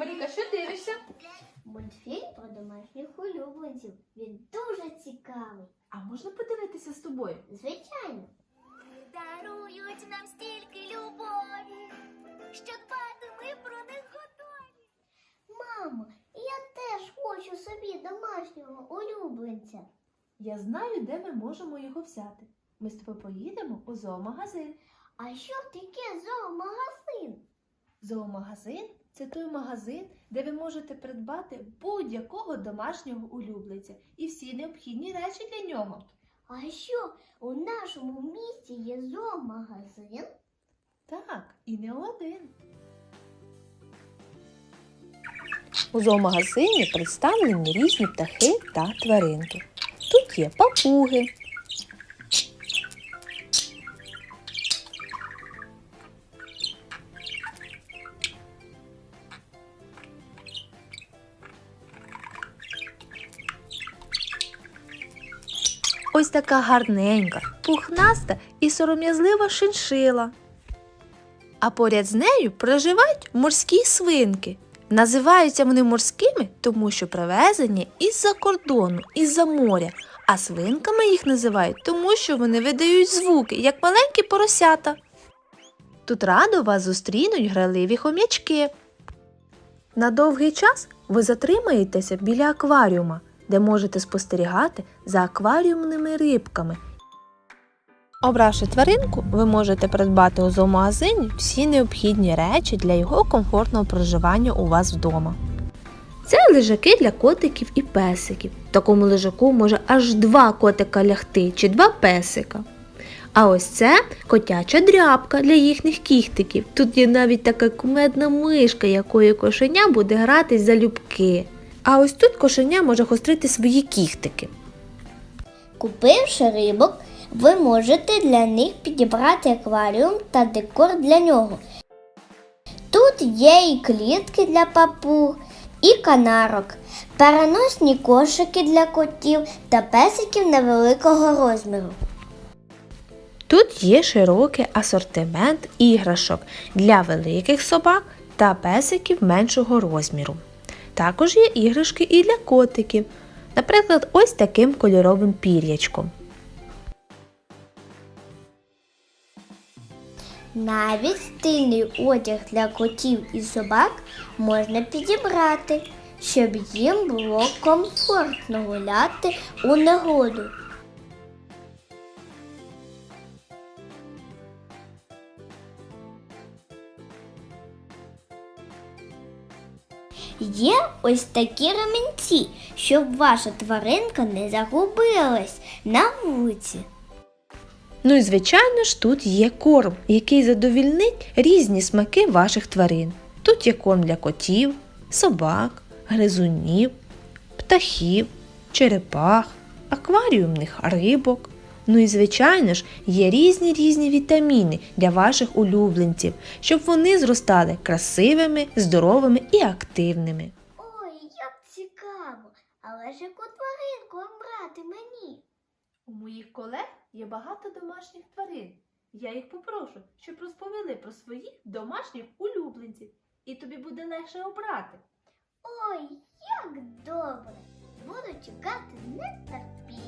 Маріка, що дивишся? Мультфільм про домашніх улюбленців. Він дуже цікавий. А можна подивитися з тобою? Звичайно. Дарують нам стільки любові, що дбати ми про них готові. Мамо, я теж хочу собі домашнього улюбленця. Я знаю, де ми можемо його взяти. Ми з тобою поїдемо у зоомагазин. А що таке зоомагазин? Зоомагазин це той магазин, де ви можете придбати будь-якого домашнього улюбленця і всі необхідні речі для нього. А що у нашому місті є зоомагазин? Так, і не один. У зоомагазині представлені різні птахи та тваринки. Тут є папуги, ось така гарненька, пухнаста і сором'язлива шиншила. А поряд з нею проживають морські свинки. Називаються вони морськими, тому що привезені із-за кордону, із-за моря. А свинками їх називають, тому що вони видають звуки, як маленькі поросята. Тут радо вас зустрінуть граливі хом'ячки. На довгий час ви затримаєтеся біля акваріума, де можете спостерігати за акваріумними рибками. Обравши тваринку, ви можете придбати у зоомагазині всі необхідні речі для його комфортного проживання у вас вдома. Це лежаки для котиків і песиків. В такому лежаку може аж два котика лягти чи два песика. А ось це котяча дрябка для їхніх кіхтиків. Тут є навіть така кумедна мишка, якою кошеня буде гратись за любки. А ось тут кошеня може гострити свої кіхтики. Купивши рибок, ви можете для них підібрати акваріум та декор для нього. Тут є і клітки для папуг, і канарок, переносні кошики для котів та песиків невеликого розміру. Тут є широкий асортимент іграшок для великих собак та песиків меншого розміру. Також є іграшки і для котиків, наприклад, ось таким кольоровим пір'ячком. Навіть стильний одяг для котів і собак можна підібрати, щоб їм було комфортно гуляти у негоду. Є ось такі ремінці, щоб ваша тваринка не загубилась на вулиці. Ну і звичайно ж тут є корм, який задовільнить різні смаки ваших тварин. Тут є корм для котів, собак, гризунів, птахів, черепах, акваріумних рибок. Ну і звичайно ж є різні різні вітаміни для ваших улюбленців, щоб вони зростали красивими, здоровими і активними. Ой, як цікаво! Але ж яку тваринку обрати мені? У моїх колег є багато домашніх тварин. Я їх попрошу, щоб розповіли про своїх домашніх улюбленців, і тобі буде легше обрати. Ой, як добре! Буду чекати з нетерпінням.